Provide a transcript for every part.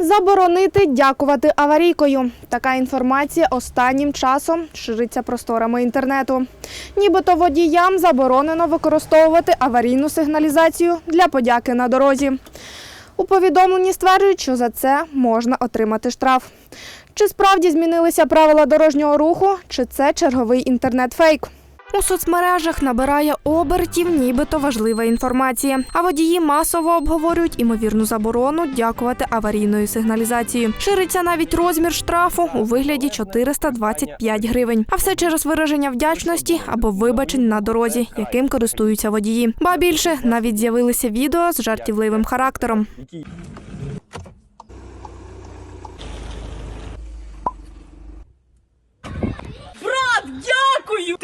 Заборонити дякувати аварійкою. Така інформація останнім часом шириться просторами інтернету. Нібито водіям заборонено використовувати аварійну сигналізацію для подяки на дорозі. У повідомленні стверджують, що за це можна отримати штраф. Чи справді змінилися правила дорожнього руху, чи це черговий інтернет-фейк? У соцмережах набирає обертів, нібито важлива інформація. А водії масово обговорюють імовірну заборону дякувати аварійною сигналізацією. Шириться навіть розмір штрафу у вигляді 425 гривень. А все через вираження вдячності або вибачень на дорозі, яким користуються водії. Ба більше навіть з'явилися відео з жартівливим характером. Брат, дякую!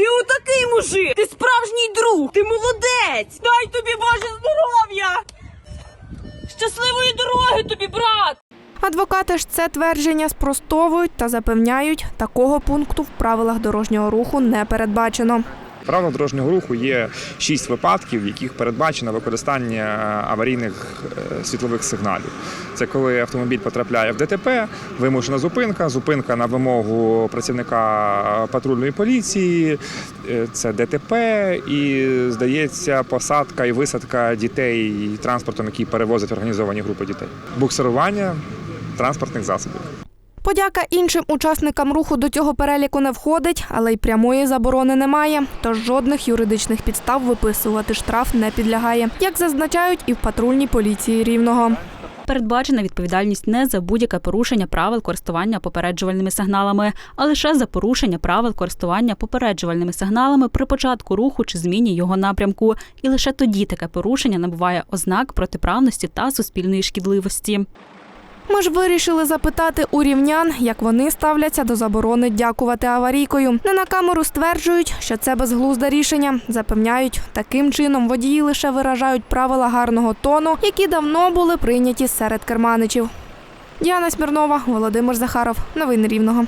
Отакий мужик! Ти справжній друг! Ти молодець! Дай тобі Боже здоров'я! Щасливої дороги тобі, брат! Адвокати ж це твердження спростовують та запевняють, такого пункту в правилах дорожнього руху не передбачено. В дорожнього руху є шість випадків, в яких передбачено використання аварійних е, світлових сигналів. Це коли автомобіль потрапляє в ДТП, вимушена зупинка, зупинка на вимогу працівника патрульної поліції, е, це ДТП і, здається, посадка і висадка дітей транспортом, який перевозить організовані групи дітей. Буксирування транспортних засобів. Подяка іншим учасникам руху до цього переліку не входить, але й прямої заборони немає. Тож жодних юридичних підстав виписувати штраф не підлягає, як зазначають і в патрульній поліції рівного. Передбачена відповідальність не за будь-яке порушення правил користування попереджувальними сигналами, а лише за порушення правил користування попереджувальними сигналами при початку руху чи зміні його напрямку. І лише тоді таке порушення набуває ознак протиправності та суспільної шкідливості. Ми ж вирішили запитати у рівнян, як вони ставляться до заборони дякувати аварійкою. Не на камеру стверджують, що це безглузде рішення. Запевняють, таким чином водії лише виражають правила гарного тону, які давно були прийняті серед керманичів. Діана Смірнова, Володимир Захаров. Новини Рівного.